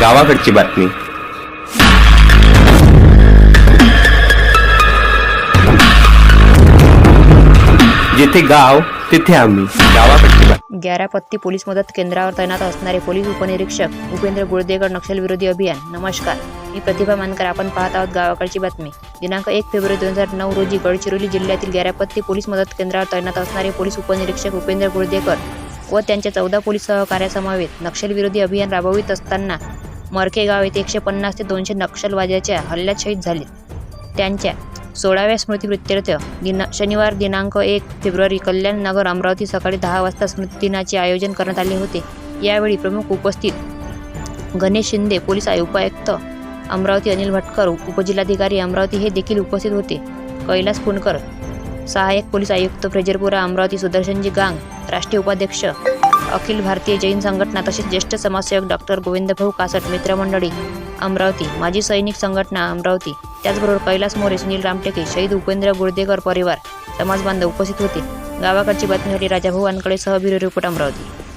गावाकडची बातमी. जिथे गाव तिथे आम्ही. गावाकडची बातमी. ग्यारापत्ती पोलीस मदत केंद्रावर तैनात असणारे पोलीस उपनिरीक्षक उपेंद्र गुळदेकर नक्षलविरोधी अभियान नमस्कार. मी प्रतिभा मानकर आपण पाहत आहोत गावाकडची बातमी. दिनांक एक फेब्रुवारी दोन हजार नऊ रोजी गडचिरोली जिल्ह्यातील ग्यारापत्ती पोलीस मदत केंद्रावर तैनात असणारे पोलीस उपनिरीक्षक उपेंद्र गुळदेकर व त्यांच्या चौदा पोलीस सहकार्यासमवेत नक्षलविरोधी अभियान राबवित असताना मरकेगाव येथे एकशे पन्नास ते दोनशे नक्षलवाद्याच्या हल्ल्यात शहीद झाले. त्यांच्या सोळाव्या स्मृतिप्रित्यर्थ दिना शनिवार दिनांक एक फेब्रुवारी कल्याण नगर अमरावती सकाळी दहा वाजता स्मृतिदिनाचे आयोजन करण्यात आले होते. यावेळी प्रमुख उपस्थित गणेश शिंदे पोलीस उपायुक्त अमरावती अनिल भटकर उपजिल्हाधिकारी अमरावती हे देखील उपस्थित होते. कैलास पुणकर सहाय्यक पोलीस आयुक्त फ्रेजरपुरा अमरावती सुदर्शनजी गांग राष्ट्रीय उपाध्यक्ष अखिल भारतीय जैन संघटना तसेच ज्येष्ठ समाजसेवक डॉक्टर गोविंदभाऊ कासट मित्रमंडळी अमरावती माजी सैनिक संघटना अमरावती त्याचबरोबर कैलास मोरे सुनील रामटेके शहीद उपेंद्र गुर्देकर परिवार समाजबांधव उपस्थित होते. गावाकडची बातमीसाठी राजाभाऊ वानकडे सह ब्युरो रिपोर्ट अमरावती.